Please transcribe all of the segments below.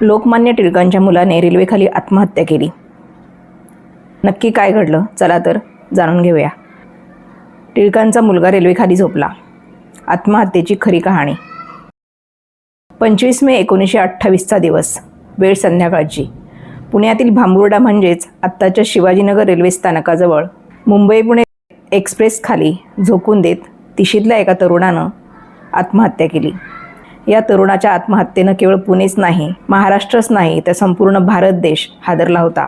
लोकमान्य टिळकांच्या मुलाने रेल्वेखाली आत्महत्या केली. नक्की काय घडलं? चला तर जाणून घेऊया. टिळकांचा मुलगा रेल्वेखाली झोपला. आत्महत्येची खरी कहाणी. पंचवीस मे एकोणीसशे अठ्ठावीसचा दिवस. वेळ संध्याकाळची. पुण्यातील भांबुर्डा म्हणजेच आत्ताच्या शिवाजीनगर रेल्वे स्थानकाजवळ मुंबई पुणे एक्सप्रेस खाली झोकून देत तिशीतल्या एका तरुणानं आत्महत्या केली. या तरुणाच्या आत्महत्येनं केवळ पुणेच नाही महाराष्ट्रच नाही तर संपूर्ण भारत देश हादरला होता.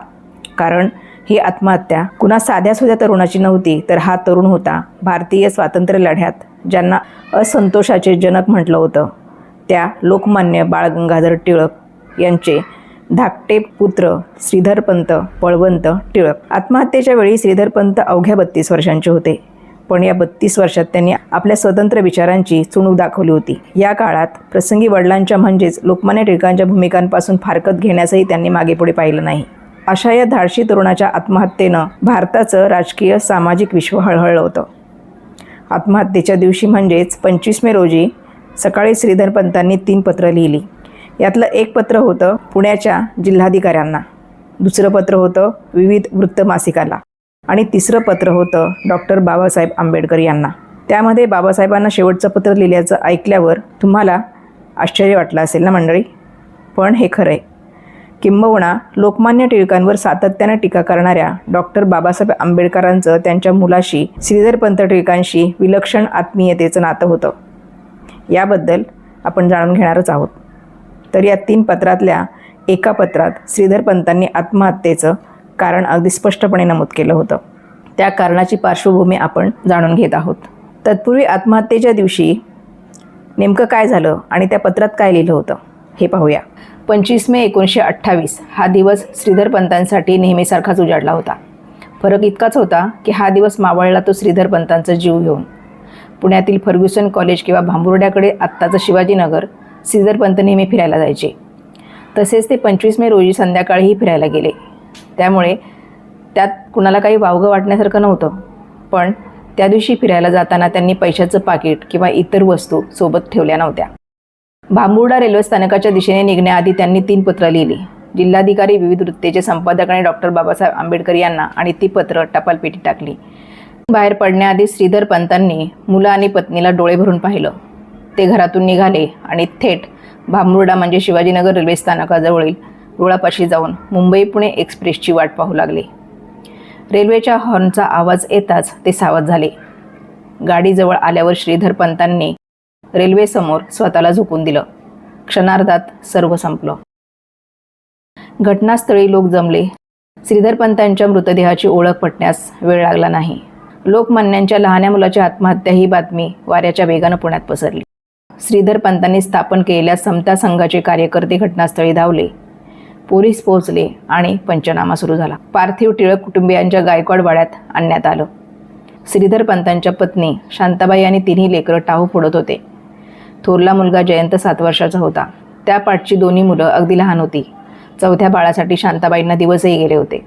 कारण ही आत्महत्या कुणा साध्या सुध्या तरुणाची नव्हती तर हा तरुण होता भारतीय स्वातंत्र्य लढ्यात ज्यांना असंतोषाचे जनक म्हटलं होतं. त्या लोकमान्य बाळ गंगाधर टिळक यांचे धाकटे पुत्र श्रीधरपंत पळवंत टिळक. आत्महत्येच्या वेळी श्रीधरपंत अवघ्या बत्तीस वर्षांचे होते. पण या बत्तीस वर्षात त्यांनी आपल्या स्वतंत्र विचारांची चुणूक दाखवली होती. या काळात प्रसंगी वडिलांच्या म्हणजेच लोकमान्य टिळकांच्या भूमिकांपासून फारकत घेण्यासही त्यांनी मागेपुढे पाहिलं नाही. अशा या धाडशी तरुणाच्या आत्महत्येनं भारताचं राजकीय सामाजिक विश्व हळहळलं होतं. आत्महत्येच्या दिवशी म्हणजेच पंचवीस मे रोजी सकाळी श्रीधरपंतांनी तीन पत्र लिहिली. यातलं एक पत्र होतं पुण्याच्या जिल्हाधिकाऱ्यांना. दुसरं पत्र होतं विविध वृत्तमासिकाला. आणि तिसरं पत्र होतं डॉक्टर बाबासाहेब आंबेडकर यांना. त्यामध्ये बाबासाहेबांना शेवटचं पत्र लिहिल्याचं ऐकल्यावर तुम्हाला आश्चर्य वाटलं असेल ना मंडळी? पण हे खरं आहे किंबहुना लोकमान्य टिळकांवर सातत्यानं टीका करणाऱ्या डॉक्टर बाबासाहेब आंबेडकरांचं त्यांच्या मुलाशी श्रीधरपंत टिळकांशी विलक्षण आत्मीयतेचं नातं होतं. याबद्दल आपण जाणून घेणारच आहोत. तर या तीन पत्रातल्या एका पत्रात श्रीधरपंतांनी आत्महत्येचं कारण अगदी स्पष्टपणे नमूद केलं होतं. त्या कारणाची पार्श्वभूमी आपण जाणून घेत आहोत. तत्पूर्वी आत्महत्येच्या दिवशी नेमकं काय झालं आणि त्या पत्रात काय लिहिलं होतं हे पाहूया. पंचवीस मे एकोणीसशे अठ्ठावीस हा दिवस श्रीधरपंतांसाठी नेहमीसारखाच उजाडला होता. फरक इतकाच होता की हा दिवस मावळला तो श्रीधरपंतांचा जीव घेऊन. पुण्यातील फर्ग्युसन कॉलेज किंवा भांबुर्ड्याकडे आत्ताचं शिवाजीनगर श्रीधरपंत नेहमी फिरायला जायचे. तसेच ते पंचवीस मे रोजी संध्याकाळीही फिरायला गेले. त्यामुळे त्यात कुणाला काही वावगं वाटण्यासारखं नव्हतं. पण त्या दिवशी फिरायला जाताना त्यांनी पैशाचं पाकिट किंवा इतर वस्तू सोबत ठेवल्या नव्हत्या. भांबुर्डा रेल्वे स्थानकाच्या दिशेने निघण्याआधी त्यांनी तीन पत्र लिहिली. जिल्हाधिकारी विविध वृत्तेचे संपादक आणि डॉक्टर बाबासाहेब आंबेडकर यांना आणि ती पत्र टपालपेटी टाकली. बाहेर पडण्याआधी श्रीधर पंतांनी मुलं आणि पत्नीला डोळे भरून पाहिलं. ते घरातून निघाले आणि थेट भांबुर्डा म्हणजे शिवाजीनगर रेल्वे स्थानकाजवळील रुळापाशी जाऊन मुंबई पुणे एक्सप्रेसची वाट पाहू लागले. रेल्वेच्या हॉर्नचा आवाज येताच ते सावध झाले. गाडीजवळ आल्यावर श्रीधर पंतांनी रेल्वेसमोर स्वतःला झोकून दिलं. क्षणार्धात सर्व संपलं. घटनास्थळी लोक जमले. श्रीधर पंतांच्या मृतदेहाची ओळख पटण्यास वेळ लागला नाही. लोकमान्यांच्या लहान्या मुलाची आत्महत्या ही बातमी वाऱ्याच्या वेगानं पुण्यात पसरली. श्रीधर पंतांनी स्थापन केलेल्या समता संघाचे कार्यकर्ते घटनास्थळी धावले. पोलीस पोहोचले आणि पंचनामा सुरू झाला. पार्थिव टिळक कुटुंबियांच्या गायकवाड वाड्यात आणण्यात आलं. श्रीधर पंतांच्या पत्नी शांताबाई आणि तिन्ही लेकरं टाहू फोडत होते. थोरला मुलगा जयंत सात वर्षाचा होता. त्या पाठची दोन्ही मुलं अगदी लहान होती. चौथ्या बाळासाठी शांताबाईंना दिवसही गेले होते.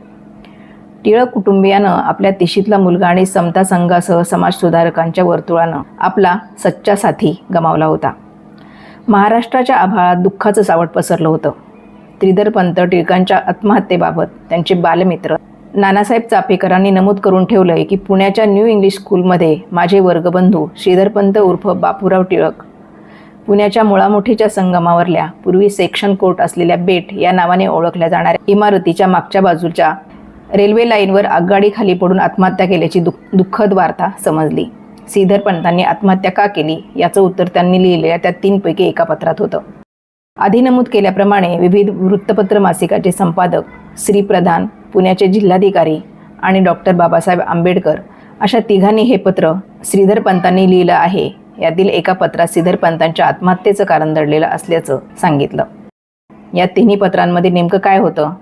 टिळक कुटुंबियानं आपल्या तिशीतला मुलगा आणि समता संघासह समाजसुधारकांच्या वर्तुळानं आपला सच्चा साथी गमावला होता. महाराष्ट्राच्या आभाळात दुःखाचं सावट पसरलं होतं. श्रीधरपंत टिळकांच्या आत्महत्येबाबत त्यांचे बालमित्र. नानासाहेब चापेकरांनी नमूद करून ठेवलंय की पुण्याच्या न्यू इंग्लिश स्कूलमध्ये माझे वर्गबंधू श्रीधरपंत उर्फ बापूराव टिळक. पुण्याच्या मुळामुठीच्या संगमावरल्या पूर्वी सेक्शन कोर्ट असलेल्या बेट या नावाने ओळखल्या जाणाऱ्या इमारतीच्या मागच्या बाजूच्या रेल्वे लाईनवर आगगाडी खाली पडून आत्महत्या केल्याची दु दुःखद वार्ता समजली. श्रीधर पंतांनी आत्महत्या का केली? याचं उत्तर त्यांनी लिहिलेल्या त्या तीनपैकी एका पत्रात होतं. आधी नमूद केल्याप्रमाणे विविध वृत्तपत्र मासिकाचे संपादक श्री प्रधान पुण्याचे जिल्हाधिकारी आणि डॉक्टर बाबासाहेब आंबेडकर अशा तिघांनी हे पत्र श्रीधर पंतांनी लिहिलं आहे. यातील एका पत्रात श्रीधर पंतांच्या आत्महत्येचं कारण दडलेलं असल्याचं सांगितलं. या तिन्ही पत्रांमध्ये नेमकं काय होतं?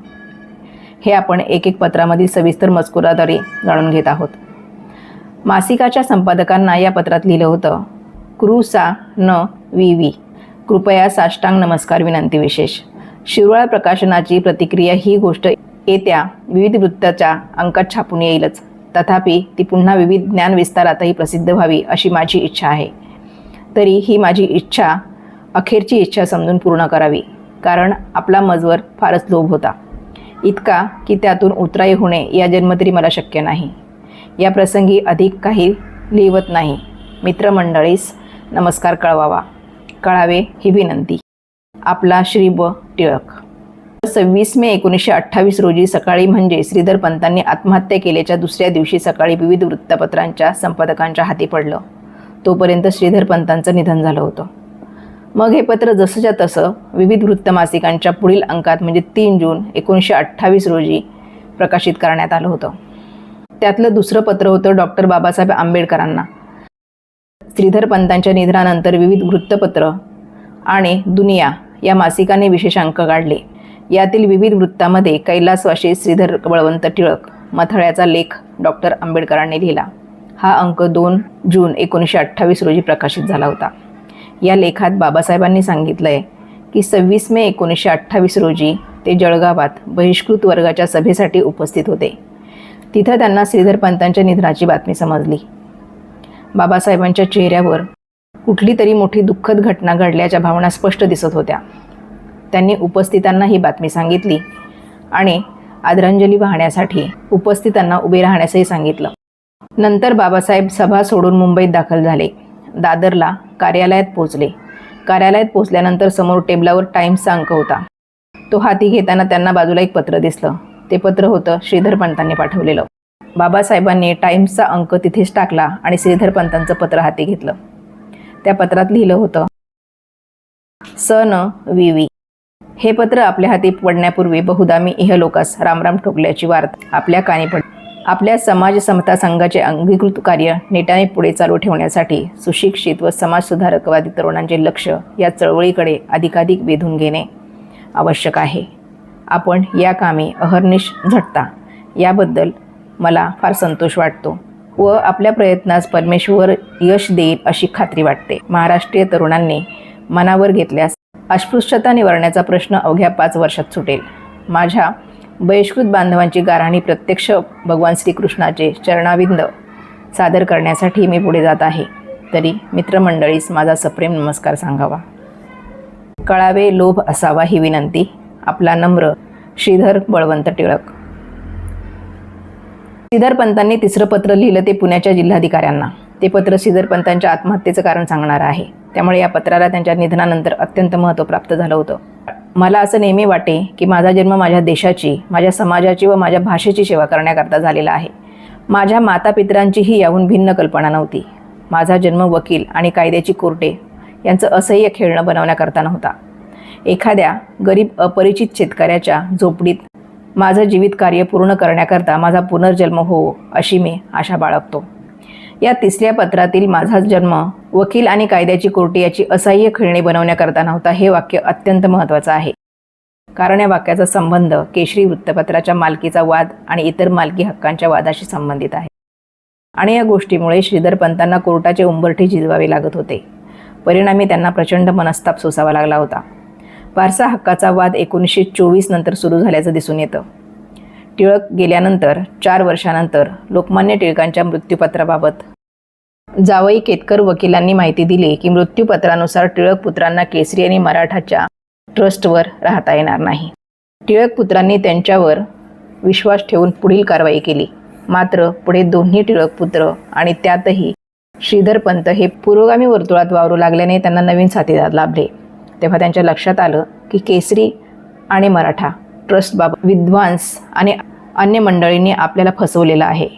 हे आपण एक एक पत्रामधील सविस्तर मजकुराद्वारे जाणून घेत आहोत. मासिकाच्या संपादकांना या पत्रात लिहिलं होतं क्रूसा न वी वी. कृपया साष्टांग नमस्कार विनंती विशेष. शिरोळा प्रकाशनाची प्रतिक्रिया ही गोष्ट येत्या विविध वृत्ताच्या अंकात छापून येईलच. तथापि ती पुन्हा विविध ज्ञान विस्तारातही प्रसिद्ध व्हावी अशी माझी इच्छा आहे. तरी ही माझी इच्छा अखेरची इच्छा समजून पूर्ण करावी कारण आपला मजवर फारच लोभ होता. इतका की त्यातून उतराई होणे या जन्म तरी मला शक्य नाही. या प्रसंगी अधिक काही लिहिवत नाही. मित्रमंडळीस नमस्कार कळवावा. कळावे ही विनंती. आपला श्री ब टिळक. सव्वीस मे एकोणीसशे अठ्ठावीस रोजी सकाळी म्हणजे श्रीधर पंतांनी आत्महत्या केल्याच्या दुसऱ्या दिवशी सकाळी विविध वृत्तपत्रांच्या संपादकांच्या हाती पडलं. तोपर्यंत श्रीधर पंतांचं निधन झालं होतं. मग हे पत्र जसंच्या तसं विविध वृत्तमासिकांच्या पुढील अंकात म्हणजे तीन जून एकोणीसशे अठ्ठावीस रोजी प्रकाशित करण्यात आलं होतं. त्यातलं दुसरं पत्र होतं डॉक्टर बाबासाहेब आंबेडकरांना. श्रीधर पंतांच्या निधनानंतर विविध वृत्तपत्र आणि दुनिया या मासिकाने विशेष अंक काढले. यातील विविध वृत्तामध्ये कैलासवाशी श्रीधर बळवंत टिळक मथळ्याचा लेख डॉक्टर आंबेडकरांनी लिहिला. हा अंक दोन जून एकोणीसशे अठ्ठावीस रोजी प्रकाशित झाला होता. या लेखात बाबासाहेबांनी सांगितलं आहे की सव्वीस मे एकोणीसशे अठ्ठावीस रोजी ते जळगावात बहिष्कृत वर्गाच्या सभेसाठी उपस्थित होते. तिथं त्यांना श्रीधर पंतांच्या निधनाची बातमी समजली. बाबासाहेबांच्या चेहऱ्यावर कुठली तरी मोठी दुःखद घटना घडल्याच्या भावना स्पष्ट दिसत होत्या. त्यांनी उपस्थितांना ही बातमी सांगितली आणि आदरांजली वाहण्यासाठी उपस्थितांना उभे राहण्यासही सांगितलं. नंतर बाबासाहेब सभा सोडून मुंबईत दाखल झाले. दादरला कार्यालयात पोहोचले. कार्यालयात पोहोचल्यानंतर समोर टेबलावर टाईम्सचा अंक होता. तो हाती घेताना त्यांना बाजूला एक पत्र दिसलं. ते पत्र होतं श्रीधर पंतांनी पाठवलेलं. बाबासाहेबांनी टाईम्सचा अंक तिथेच टाकला आणि श्रीधर पंतांचं पत्र हाती घेतलं. त्या पत्रात लिहिलं होतं स न वी. हे पत्र आपल्या हाती पडण्यापूर्वी बहुधा मी इहलोकास रामराम ठोकल्याची वार्ता आपल्या कानी पड आपल्या समाज समता संघाचे अंगीकृत कार्य नेटाने पुढे चालू ठेवण्यासाठी सुशिक्षित व समाजसुधारकवादी तरुणांचे लक्ष या चळवळीकडे अधिकाधिक वेधून घेणे आवश्यक आहे. आपण या कामी अहर्निश झटता. याबद्दल मला फार संतोष वाटतो व आपल्या प्रयत्नास परमेश्वर यश देईल अशी खात्री वाटते. महाराष्ट्रीय तरुणांनी मनावर घेतल्यास अस्पृश्यता निवारण्याचा प्रश्न अवघ्या पाच वर्षात सुटेल. माझ्या बहिष्कृत बांधवांची गाराणी प्रत्यक्ष भगवान श्रीकृष्णाचे चरणाविंद सादर करण्यासाठी मी पुढे जात आहे. तरी मित्रमंडळीस माझा सप्रेम नमस्कार सांगावा. कळावे लोभ असावा ही विनंती. आपला नम्र श्रीधर बळवंत टिळक. श्रीधर पंतांनी तिसरं पत्र लिहिलं ते पुण्याच्या जिल्हाधिकाऱ्यांना. ते पत्र श्रीधर पंतांच्या आत्महत्येचं कारण सांगणारं आहे. त्यामुळे या पत्राला त्यांच्या निधनानंतर अत्यंत महत्त्व प्राप्त झालं होतं. मला असं नेहमी वाटे की माझा जन्म माझ्या देशाची माझ्या समाजाची व माझ्या भाषेची सेवा करण्याकरता झालेला आहे. माझ्या मातापित्रांचीही याहून भिन्न कल्पना नव्हती. माझा जन्म वकील आणि कायद्याची कोर्टे यांचं असह्य खेळणं बनवण्याकरता नव्हता. एखाद्या गरीब अपरिचित शेतकऱ्याच्या झोपडीत माझं जीवित कार्य पूर्ण करण्याकरता माझा पुनर्जन्म हो अशी मी आशा बाळगतो. या तिसऱ्या पत्रातील माझा जन्म वकील आणि कायद्याची कोर्टी याची असह्य खेळणी बनवण्याकरता नव्हता हे वाक्य अत्यंत महत्त्वाचं आहे. कारण या वाक्याचा संबंध केशरी वृत्तपत्राच्या मालकीचा वाद आणि इतर मालकी हक्कांच्या वादाशी संबंधित आहे. आणि या गोष्टीमुळे श्रीधर पंतांना कोर्टाचे उंबरठे झिजवावे लागत होते. परिणामी त्यांना प्रचंड मनस्ताप सोसावा लागला होता. वारसा हक्काचा वाद एकोणीसशे चोवीस नंतर सुरू झाल्याचं दिसून येतं. टिळक गेल्यानंतर चार वर्षानंतर लोकमान्य टिळकांच्या मृत्यूपत्राबाबत. जावई केतकर वकिलांनी माहिती दिली की मृत्यूपत्रानुसार टिळक पुत्रांना केसरी आणि मराठाच्या ट्रस्टवर राहता येणार नाही. टिळक पुत्रांनी त्यांच्यावर विश्वास ठेवून पुढील कारवाई केली. मात्र पुढे दोन्ही टिळक पुत्र आणि त्यातही श्रीधर पंत हे पुरोगामी वर्तुळात वावरू लागल्याने त्यांना नवीन साथीदार लाभले. तेव्हा त्यांच्या लक्षात आलं की केसरी आणि मराठा ट्रस्टबाबत विद्वांस आणि अन्य मंडळींनी आपल्याला फसवलेलं आहे.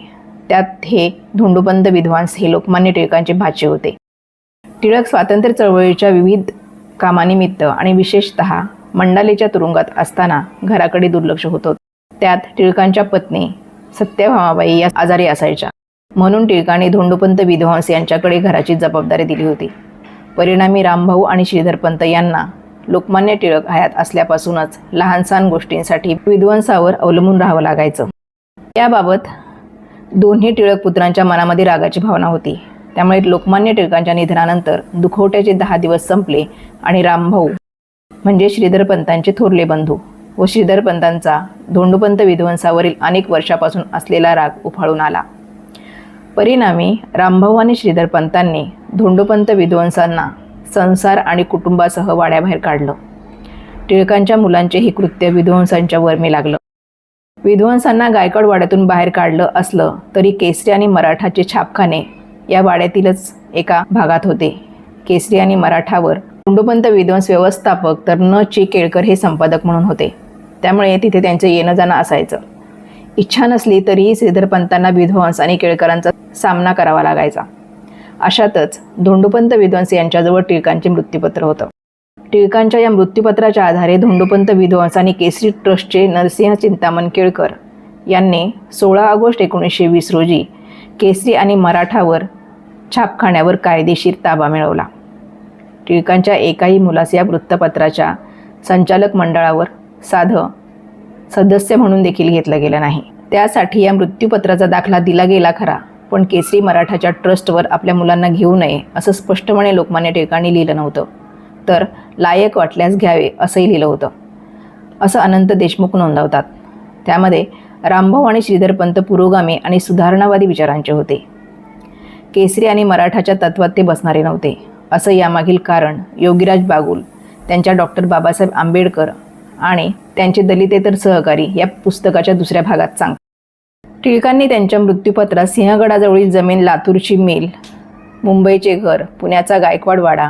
त्यात हे धोंडोबंद विद्वांस हे लोकमान्य टिळकांचे भाचे होते. टिळक स्वातंत्र्य चळवळीच्या विविध कामानिमित्त आणि विशेषत मंडालेच्या तुरुंगात असताना घराकडे दुर्लक्ष होत त्यात टिळकांच्या पत्नी सत्यभामाबाई या आजारी असायच्या. म्हणून टिळकांनी धोंडोपंत विद्वांस यांच्याकडे घराची जबाबदारी दिली होती. परिणामी रामभाऊ आणि श्रीधरपंत यांना लोकमान्य टिळक हयात असल्यापासूनच लहानसहान गोष्टींसाठी विध्वंसावर अवलंबून राहावं लागायचं. याबाबत दोन्ही टिळक पुत्रांच्या मनामध्ये रागाची भावना होती. त्यामुळे लोकमान्य टिळकांच्या निधनानंतर दुखवट्याचे दहा दिवस संपले आणि रामभाऊ म्हणजे श्रीधरपंतांचे थोरले बंधू व श्रीधरपंतांचा धोंडोपंत विध्वंसावरील अनेक वर्षापासून असलेला राग उफाळून आला. परिणामी रामभाऊ आणि श्रीधरपंतांनी धोंडोपंत विध्वंसांना संसार आणि कुटुंबासह वाड्याबाहेर काढलं. टिळकांच्या मुलांचे हे कृत्य विध्वंसांच्या वर्मी लागलं. विध्वंसांना गायकवाड वाड्यातून बाहेर काढलं असलं तरी केसरी आणि मराठाचे छापखाने या वाड्यातीलच एका भागात होते. केसरी आणि मराठावर धोंडोपंत विध्वंस व्यवस्थापक तर न ची केळकर हे संपादक म्हणून होते. त्यामुळे तिथे त्यांचं येणं जाणं असायचं. इच्छा नसली तरीही श्रीधरपंतांना विध्वंस आणि केळकरांचा सामना करावा लागायचा. अशातच धोंडोपंत विध्वंस यांच्याजवळ टिळकांचे मृत्यूपत्र होतं. टिळकांच्या या मृत्यूपत्राच्या आधारे धोंडोपंत विध्वंस आणि केसरी ट्रस्टचे नरसिंह चिंतामण केळकर यांनी सोळा ऑगस्ट एकोणीसशे वीस रोजी केसरी आणि मराठावर छापखान्यावर कायदेशीर ताबा मिळवला. टिळकांच्या एकाही मुलास या वृत्तपत्राच्या संचालक मंडळावर साधं सदस्य म्हणून देखील घेतलं गेलं नाही. त्यासाठी या मृत्यूपत्राचा दाखला दिला गेला खरा. पण केसरी मराठाच्या ट्रस्टवर आपल्या मुलांना घेऊ नये असं स्पष्टपणे लोकमान्य टिळकांनी लिहिलं नव्हतं. तर लायक वाटल्यास घ्यावे असंही लिहिलं होतं. असं अनंत देशमुख नोंदवतात. त्यामध्ये रामभाऊ आणि श्रीधरपंत पुरोगामी आणि सुधारणावादी विचारांचे होते. केसरी आणि मराठाच्या तत्वात ते बसणारे नव्हते. असं यामागील कारण योगीराज बागुल त्यांच्या डॉक्टर बाबासाहेब आंबेडकर आणि त्यांचे दलितेतर सहकारी या पुस्तकाच्या दुसऱ्या भागात सांग टिळकांनी त्यांच्या मृत्यूपत्रात सिंहगडाजवळील जमीन लातूरची मिल मुंबईचे घर पुण्याचा गायकवाड वाडा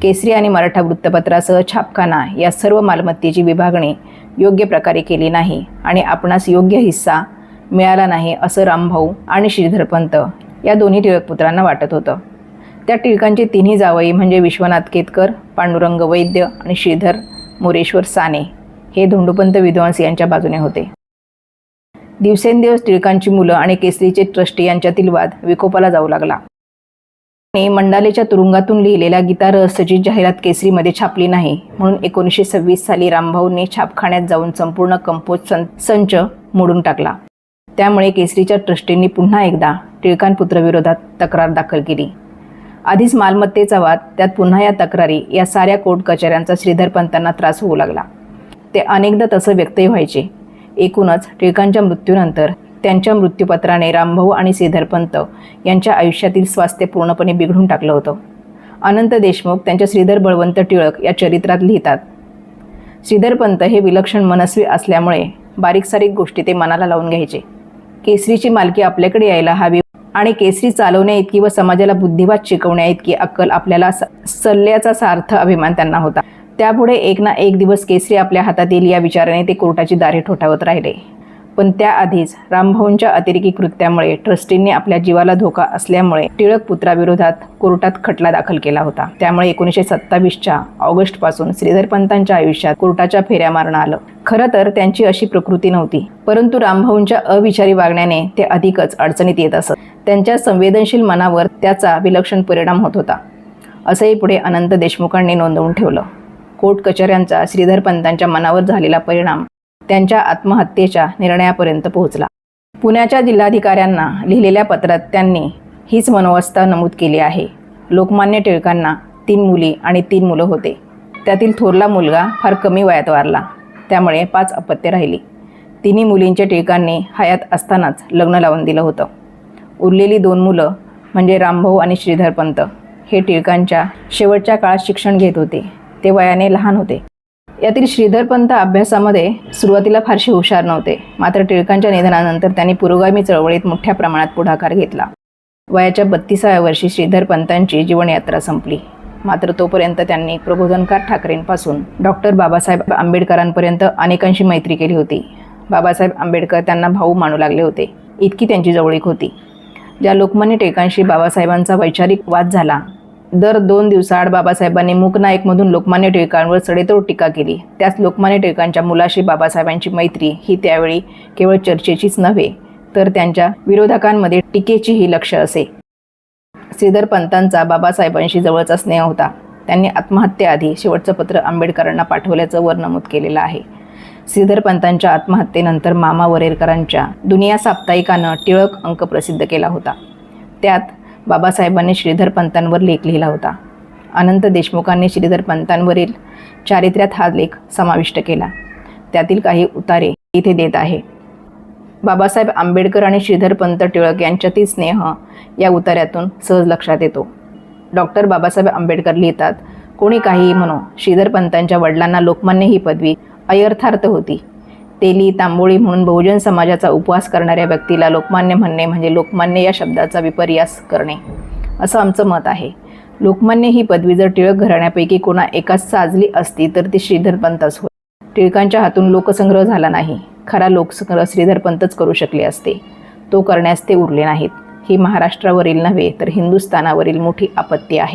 केसरी आणि मराठा वृत्तपत्रासह छापखाना या सर्व मालमत्तेची विभागणी योग्य प्रकारे केली नाही आणि आपणास योग्य हिस्सा मिळाला नाही असं रामभाऊ आणि श्रीधरपंत या दोन्ही टिळकपुत्रांना वाटत होतं. त्या टिळकांचे तिन्ही जावई म्हणजे विश्वनाथ केतकर पांडुरंग वैद्य आणि श्रीधर मोरेश्वर साने हे धोंडोपंत विद्वांस यांच्या बाजूने होते. दिवसेंदिवस टिळकांची मुलं आणि केसरीचे ट्रस्टी यांच्यातील वाद विकोपाला जाऊ लागला. ने मंडालेच्या तुरुंगातून लिहिलेल्या गीता रहस्यची जाहिरात केसरीमध्ये छापली नाही म्हणून एकोणीसशे सव्वीस साली रामभाऊंनी छापखान्यात जाऊन संपूर्ण कंपोज सं संच मोडून टाकला. त्यामुळे केसरीच्या ट्रस्टींनी पुन्हा एकदा टिळकांपुत्रविरोधात तक्रार दाखल केली. आधीच मालमत्तेचा वाद त्यात पुन्हा या तक्रारी या साऱ्या कोर्ट कचऱ्यांचा श्रीधरपंतांना त्रास होऊ लागला. ते अनेकदा तसं व्यक्तही व्हायचे. एकूणच टिळकांच्या मृत्यूनंतर त्यांच्या मृत्यूपत्राने रामभाऊ आणि श्रीधरपंत यांच्या आयुष्यातील स्वास्थ्य पूर्णपणे बिघडून टाकलं होतं. अनंत देशमुख त्यांच्या श्रीधर बळवंत टिळक या चरित्रात लिहितात श्रीधरपंत हे विलक्षण मनस्वी असल्यामुळे बारीक सारीक गोष्टी ते मनाला लावून घ्यायचे. केसरीची मालकी आपल्याकडे यायला हवी आणि केसरी चालवण्या इतकी व समाजाला बुद्धिवाद शिकवण्या इतकी अक्कल आपल्याला स- सल्ल्याचा सार्थ अभिमान त्यांना होता. त्यापुढे एक ना एक दिवस केसरी आपल्या हातात येईल या विचाराने ते कोर्टाची दारे ठोठावत राहिले. पण त्याआधीच रामभाऊंच्या अतिरेकी कृत्यामुळे ट्रस्टींनी आपल्या जीवाला धोका असल्यामुळे टिळक पुत्राविरोधात कोर्टात खटला दाखल केला होता. त्यामुळे एकोणीसशे सत्तावीसच्या ऑगस्टपासून श्रीधरपंतांच्या आयुष्यात कोर्टाच्या फेऱ्या मारणं आलं. खरं तर त्यांची अशी प्रकृती नव्हती परंतु रामभाऊंच्या अविचारी वागण्याने ते अधिकच अडचणीत येत असत. त्यांच्या संवेदनशील मनावर त्याचा विलक्षण परिणाम होत होता. असंही पुढे अनंत देशमुखांनी नोंदवून ठेवलं. कोर्ट कचऱ्यांचा श्रीधरपंतांच्या मनावर झालेला परिणाम त्यांच्या आत्महत्येच्या निर्णयापर्यंत पोहोचला. पुण्याच्या जिल्हाधिकाऱ्यांना लिहिलेल्या पत्रात त्यांनी हीच मनोवस्था नमूद केली आहे. लोकमान्य टिळकांना तीन मुली आणि तीन मुलं होते. त्यातील थोरला मुलगा फार कमी वयात वारला. त्यामुळे पाच अपत्य राहिली. तिन्ही मुलींच्या टिळकांनी हयात असतानाच लग्न लावून दिलं होतं. उरलेली दोन मुलं म्हणजे रामभाऊ आणि श्रीधरपंत हे टिळकांच्या शेवटच्या काळात शिक्षण घेत होते. ते वयाने लहान होते. यातील श्रीधरपंत अभ्यासामध्ये सुरुवातीला फारसे हुशार नव्हते. मात्र टिळकांच्या निधनानंतर त्यांनी पुरोगामी चळवळीत मोठ्या प्रमाणात पुढाकार घेतला. वयाच्या बत्तीसाव्या वर्षी श्रीधरपंतांची जीवनयात्रा संपली. मात्र तोपर्यंत त्यांनी प्रबोधनकार ठाकरेंपासून डॉक्टर बाबासाहेब आंबेडकरांपर्यंत अनेकांशी मैत्री केली होती. बाबासाहेब आंबेडकर त्यांना भाऊ मानू लागले होते. इतकी त्यांची जवळीक होती. ज्या लोकमान्य टिळकांशी बाबासाहेबांचा वैचारिक वाद झाला दर दोन दिवसाआड बाबासाहेबांनी मूकनायकमधून लोकमान्य टिळकांवर सडेतोड टीका केली. त्याच लोकमान्य टिळकांच्या मुलाशी बाबासाहेबांची मैत्री ही त्यावेळी केवळ चर्चेचीच नव्हे तर त्यांच्या विरोधकांमध्ये टीकेचीही लक्ष असे. श्रीधर पंतांचा बाबासाहेबांशी जवळचा स्नेह होता. त्यांनी आत्महत्येआधी शेवटचं पत्र आंबेडकरांना पाठवल्याचं वर नमूद केलेलं आहे. श्रीधर पंतांच्या आत्महत्येनंतर मामा वरेरकरांच्या दुनिया साप्ताहिकानं टिळक अंक प्रसिद्ध केला होता. त्यात बाबासाहेबांनी श्रीधर पंतांवर लेख लिहिला होता. अनंत देशमुखांनी श्रीधर पंतांवरील चारित्र्यात हा लेख समाविष्ट केला. त्यातील काही उतारे इथे देत आहे. बाबासाहेब आंबेडकर आणि श्रीधरपंत टिळक यांच्यातील स्नेह या उतार्यातून सहज लक्षात येतो. डॉक्टर बाबासाहेब आंबेडकर लिहितात कोणी काहीही म्हणो श्रीधरपंतांच्या वडिलांना लोकमान्य ही पदवी अयर्थार्थ होती. तेली तांबोळी म्हणून बहुजन समाजाचा उपवास करणाऱ्या व्यक्तीला लोकमान्य म्हणणे म्हणजे लोकमान्य या शब्दाचा विपर्यास करणे असं आमचं मत आहे. लोकमान्य ही पदवी जर टिळक घराण्यापैकी कोणा एकाच साजली असती तर ती श्रीधरपंतच होय. टिळकांच्या हातून लोकसंग्रह झाला नाही. खरा लोकसंग्रह श्रीधरपंतच करू शकले असते. तो करण्यास ते उरले नाहीत. ही महाराष्ट्रावरील नव्हे तर हिंदुस्थानावरील मोठी आपत्ती आहे.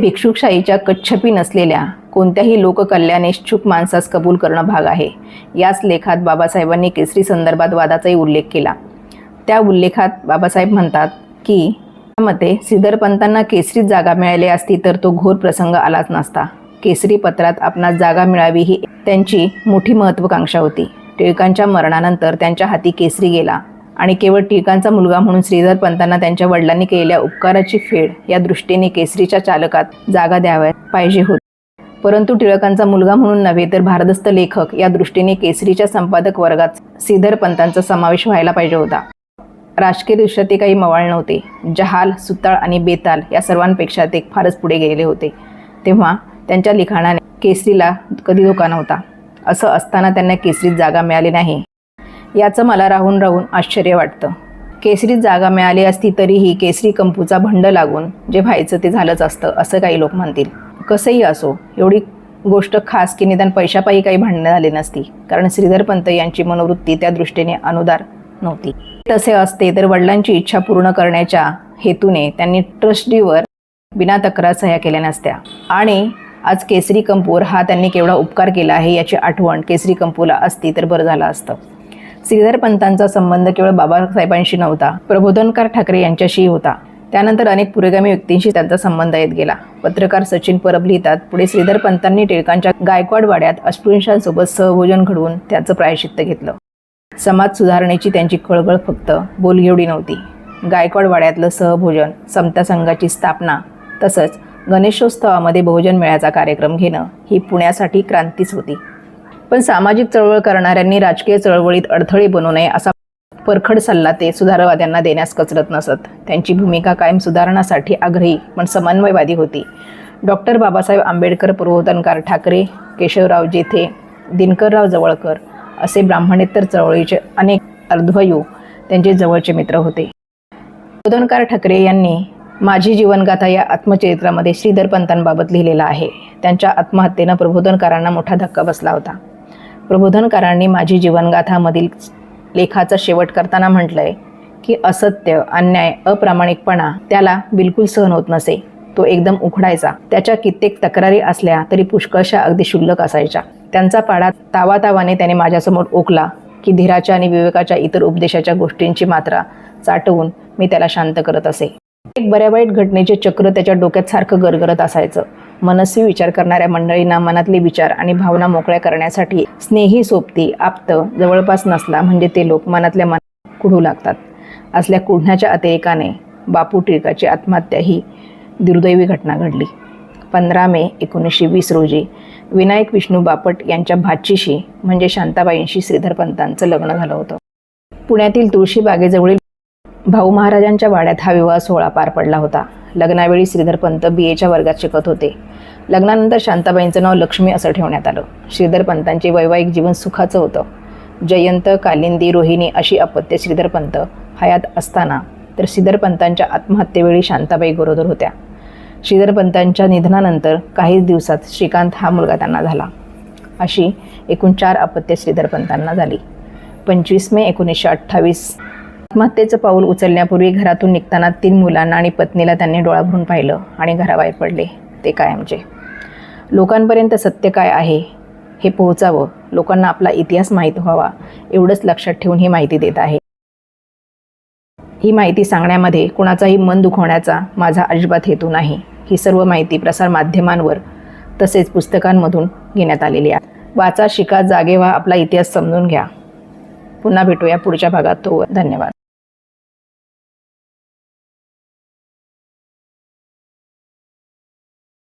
भिक्षुकशाहीच्या कच्छपी नसलेल्या कोणत्याही लोककल्याणेच्छुक माणसास कबूल करणं भाग आहे. याच लेखात बाबासाहेबांनी केसरी संदर्भात वादाचाही उल्लेख केला. त्या उल्लेखात बाबासाहेब म्हणतात की मते श्रीधरपंतांना केसरीत जागा मिळाली असती तर तो घोर प्रसंग आलाच नसता. केसरी पत्रात आपणास जागा मिळावी ही त्यांची मोठी महत्त्वाकांक्षा होती. टिळकांच्या मरणानंतर त्यांच्या हाती केसरी गेला आणि केवळ टिळकांचा मुलगा म्हणून श्रीधर पंतांना त्यांच्या वडिलांनी केलेल्या उपकाराची फेड या दृष्टीने केसरीच्या चालकात जागा द्याव्या पाहिजे होती. परंतु टिळकांचा मुलगा म्हणून नव्हे तर भारदस्त लेखक या दृष्टीने केसरीच्या संपादक वर्गात श्रीधर पंतांचा समावेश व्हायला पाहिजे होता. राजकीय दृष्ट्या ते काही मवाळ नव्हते. जहाल सुताळ आणि बेताल या सर्वांपेक्षा ते फारच पुढे गेलेले होते. तेव्हा त्यांच्या लिखाणाने केसरीला कधी धोका नव्हता. असं असताना त्यांना केसरीत जागा मिळाली नाही. याचं मला राहून राहून आश्चर्य वाटतं. केसरीत जागा मिळाली असती तरीही केसरी कंपूचा भंड लागून जे व्हायचं ते झालंच असतं असं काही लोक म्हणतील. कसंही असो एवढी गोष्ट खास की निदान पैशापायी काही भांडणं झाली नसती. कारण श्रीधरपंत यांची मनोवृत्ती त्या दृष्टीने अनुदार नव्हती. तसे असते तर वडिलांची इच्छा पूर्ण करण्याच्या हेतूने त्यांनी ट्रस्टीवर बिना तक्रार सह्या केल्या नसत्या. आणि आज केसरी कंपूर हा त्यांनी केवढा उपकार केला आहे याची आठवण केसरी कंपूला असती तर बरं झालं असतं. श्रीधर पंतांचा संबंध केवळ बाबासाहेबांशी नव्हता प्रबोधनकार ठाकरे यांच्याशी होता. त्यानंतर अनेक पुरोगामी व्यक्तींशी त्यांचा संबंध येत गेला. पत्रकार सचिन परब लिहितात पुढे श्रीधर पंतांनी टिळकांच्या गायकवाड वाड्यात अस्पृश्यांसोबत सहभोजन घडवून त्याचं प्रायश्चित्त घेतलं. समाज सुधारणेची त्यांची कळकळ फक्त बोलघेवडी नव्हती. गायकवाड वाड्यातलं सहभोजन समता संघाची स्थापना तसंच गणेशोत्सवामध्ये बहुजन मेळ्याचा कार्यक्रम घेणं ही पुण्यासाठी क्रांतीच होती. पण सामाजिक चळवळ करणाऱ्यांनी राजकीय चळवळीत अडथळे बनू नये असा परखड सल्ला ते सुधारवाद्यांना देण्यास कचरत नसत. त्यांची भूमिका कायम सुधारणासाठी आग्रही पण समन्वयवादी होती. डॉक्टर बाबासाहेब आंबेडकर प्रबोधनकार ठाकरे केशवराव जेथे दिनकरराव जवळकर असे ब्राह्मणेतर चळवळीचे अनेक अर्ध्वयू त्यांचे जवळचे मित्र होते. प्रबोधनकार ठाकरे यांनी माझी जीवनगाथा या आत्मचरित्रामध्ये श्रीधरपंतांबाबत लिहिलेला आहे. त्यांच्या आत्महत्येनं प्रबोधनकारांना मोठा धक्का बसला होता. प्रबोधनकारांनी माझी जीवनगाथामधील लेखाचा शेवट करताना म्हटलंय की असत्य अन्याय अप्रामाणिकपणा त्याला बिलकुल सहन होत नसे. तो एकदम उखडायचा त्याच्या कित्येक तक्रारी असल्या तरी पुष्कळशा अगदी शुल्लक असायच्या. त्यांचा पाडा तावातावाने त्याने माझ्यासमोर ओकला की धीराच्या आणि विवेकाच्या इतर उपदेशाच्या गोष्टींची मात्रा चाटवून मी त्याला शांत करत असे. एक बऱ्या वाईट घटनेचे चक्र त्याच्या डोक्यात सारखं गरगरत असायचं. मनस्वी विचार करणाऱ्या मंडळींना मनातले विचार आणि भावना मोकळ्या करण्यासाठी स्नेही सोबती आप्त जवळपास नसला म्हणजे ते लोक मनातल्या मनात कुढू लागतात. असल्या कुढण्याच्या अतिरेकाने बापू टिळकाची आत्महत्या ही दुर्दैवी घटना घडली. पंधरा मे एकोणीसशे वीस रोजी विनायक विष्णू बापट यांच्या भाचीशी म्हणजे शांताबाईंशी श्रीधरपंतांचं लग्न झालं होतं. पुण्यातील तुळशीबागेजवळील भाऊ महाराजांच्या वाड्यात हा विवाह सोहळा पार पडला होता. लग्नावेळी श्रीधरपंत बी एच्या वर्गात शिकत होते. लग्नानंतर शांताबाईंचं नाव लक्ष्मी असं ठेवण्यात आलं. श्रीधरपंतांचे वैवाहिक जीवन सुखाचं होतं. जयंत कालिंदी रोहिणी अशी अपत्य श्रीधरपंत हयात असताना तर श्रीधरपंतांच्या आत्महत्येवेळी शांताबाई गरोदर होत्या. श्रीधरपंतांच्या निधनानंतर काहीच दिवसात श्रीकांत हा मुलगा त्यांना झाला. अशी एकूण चार अपत्य श्रीधरपंतांना झाली. पंचवीस मे एकोणीसशे अठ्ठावीस आत्महत्येचं पाऊल उचलण्यापूर्वी घरातून निघताना तीन मुलांना आणि पत्नीला त्यांनी डोळा भरून पाहिलं आणि घराबाहेर पडले. ते कायमचे लोकांपर्यंत सत्य काय आहे? हे पोहोचावं. लोकांना आपला इतिहास माहीत व्हावा. एवढंच लक्षात ठेवून ही माहिती देत आहे. ही माहिती सांगण्यामध्ये कुणाचाही मन दुखवण्याचा माझा अजिबात हेतू नाही. ही सर्व माहिती प्रसार माध्यमांवर तसेच पुस्तकांमधून घेण्यात आलेली आहे. वाचा शिका जागे व्हा आपला इतिहास समजून घ्या. पुन्हा भेटूया पुढच्या भागात. तो धन्यवाद.